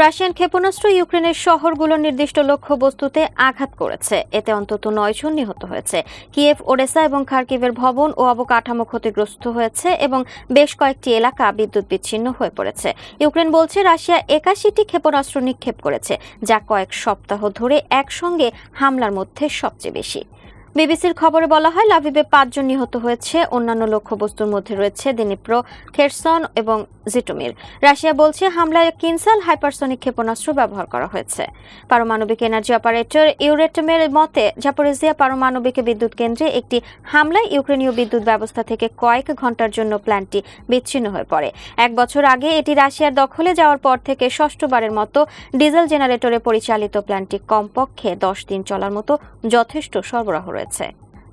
Russian ক্ষেপণাস্ত্র ইউক্রেনের শহরগুলোর নির্দিষ্ট লক্ষ্যবস্তুতে আঘাত করেছে। এতে অন্তত নয় জন নিহত হয়েছে। কিয়েভ ওডেসা এবং খার্কিভের ভবন ও অবকাঠামো ক্ষতিগ্রস্ত হয়েছে এবং বেশ কয়েকটি এলাকা বিদ্যুৎ বিচ্ছিন্ন হয়ে পড়েছে। ইউক্রেন বলছে, রাশিয়া একাশিটি ক্ষেপণাস্ত্র নিক্ষেপ করেছে, যা কয়েক সপ্তাহ ধরে একসঙ্গে হামলার মধ্যে সবচেয়ে বেশি। বিবিসির খবরে বলা হয় লাভিবে পাঁচজন নিহত হয়েছে। অন্যান্য লক্ষ্যবস্তুর মধ্যে রয়েছে দিনিপ্রো, খেরসন এবং জিটোমির। রাশিয়া বলছে, হামলায় কিনসাল, হাইপারসনিক ক্ষেপণাস্ত্র ব্যবহার করা হয়েছে। পারমাণবিক এনার্জি অপারেটর ইউরেটমের মতে জাপোরেজিয়া পারমাণবিক বিদ্যুৎ কেন্দ্রে একটি হামলায় ইউক্রেনীয় বিদ্যুৎ ব্যবস্থা থেকে কয়েক ঘণ্টার জন্য প্ল্যান্টটি বিচ্ছিন্ন হয়ে পড়ে। এক বছর আগে এটি রাশিয়ার দখলে যাওয়ার পর থেকে ষষ্ঠবারের মতো ডিজেল জেনারেটরে পরিচালিত প্ল্যান্টটি কমপক্ষে দশ দিন চলার মতো যথেষ্ট সরবরাহ রয়েছে।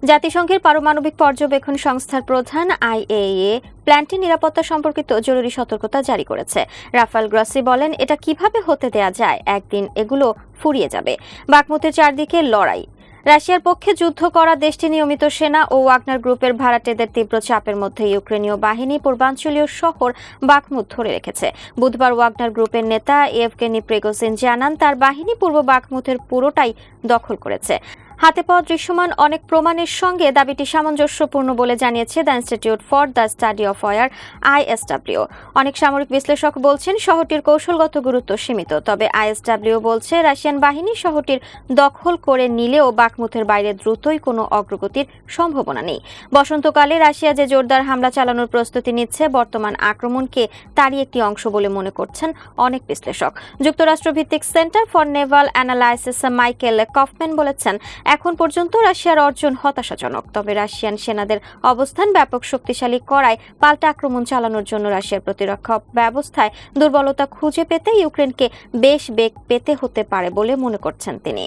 জাতিসংঘের পারমাণবিক পর্যবেক্ষণ সংস্থার প্রধান আইএএ প্ল্যান্টের নিরাপত্তা সম্পর্কিত জরুরি সতর্কতা জারি করেছে। রাফাল গ্রসি বলেন, এটা কীভাবে হতে দেয়া যায়? একদিন এগুলো ফুরিয়ে যাবে। বাকমুতের চারদিকে লড়াই। রাশিয়ার পক্ষে যুদ্ধ করা দেশটি নিয়মিত সেনা ও ওয়াগনার গ্রুপের ভাড়াটেদের তীব্র চাপের মধ্যে ইউক্রেনীয় বাহিনী পূর্বাঞ্চলীয় শহর বাকমুত ধরে রেখেছে। বুধবার ওয়াগনার গ্রুপের নেতা এভগেনি প্রেগোসিন জানান, তার বাহিনী পূর্ব বাকমুতের পুরোটাই দখল করেছে। হাতে পাওয়া দৃশ্যমান অনেক প্রমাণের সঙ্গে দাবিটি সামঞ্জস্যপূর্ণ বলে জানিয়েছে the Institute for the Study of War ISW অনেক সামরিক বিশ্লেষক বলছেন, শহরটির কৌশলগত গুরুত্ব সীমিত, তবে আইএসডাব্লিউ বলছে, রাশিয়ান বাহিনী শহরটির দখল করে নিলেও বাকমুথের বাইরে দ্রুতই কোনো অগ্রগতির সম্ভাবনা নেই। বসন্তকালে রাশিয়া যে জোরদার হামলা চালানোর প্রস্তুতি নিচ্ছে, বর্তমান আক্রমণকে তারই একটি অংশ বলে মনে করছেন অনেক বিশ্লেষক। যুক্তরাষ্ট্রভিত্তিক Center for Naval Analyses, Michael Kofman বলেছেন এখন পর্যন্ত রাশিয়ার অর্জন হতাশাজনক, তবে রাশিয়ান সেনাদের অবস্থান ব্যাপক শক্তিশালী করায় পাল্টা আক্রমণ চালানোর জন্য রাশিয়ার প্রতিরক্ষা ব্যবস্থায় দুর্বলতা খুঁজে পেতে ইউক্রেনকে বেশ বেগ পেতে হতে পারে বলে মনে করছেন তিনি।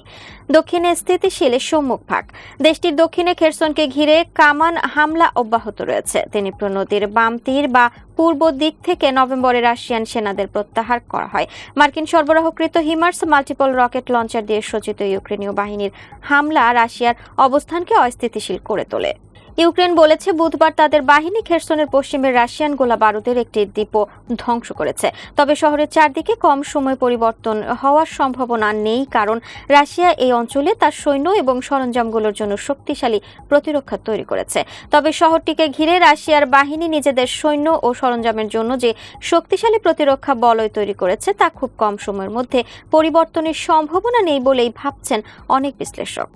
দক্ষিণে স্থিতিশীল সম্মুখ ভাগ দেশটির দক্ষিণে খেরসনকে ঘিরে কামান হামলা অব্যাহত রয়েছে। তিনি নদীর বাম তীর বা পূর্ব দিক থেকে নভেম্বরে রাশিয়ান সেনাদের প্রত্যাহার করা হয়। মার্কিন সরবরাহকৃত হিমার্স মাল্টিপল রকেট লঞ্চার দিয়ে সজ্জিত ইউক্রেনীয় বাহিনীর হামলা রাশিয়ার অবস্থানকে অস্থিতিশীল করে তোলে। ইউক্রেন বলেছে, বুধবার তাদের বাহিনী খেরসনের পশ্চিমে রাশিয়ান গোলা বারুদের একটি দ্বীপও ধ্বংস করেছে। তবে শহরের চারদিকে কম সময় পরিবর্তন হওয়ার সম্ভাবনা নেই, কারণ রাশিয়া এই অঞ্চলে তার সৈন্য এবং সরঞ্জামগুলোর জন্য শক্তিশালী প্রতিরক্ষা তৈরি করেছে। তবে শহরটিকে ঘিরে রাশিয়ার বাহিনী নিজেদের সৈন্য ও সরঞ্জামের জন্য যে শক্তিশালী প্রতিরক্ষা বলয় তৈরি করেছে, তা খুব কম সময়ের মধ্যে পরিবর্তনের সম্ভাবনা নেই বলেই ভাবছেন অনেক বিশ্লেষক।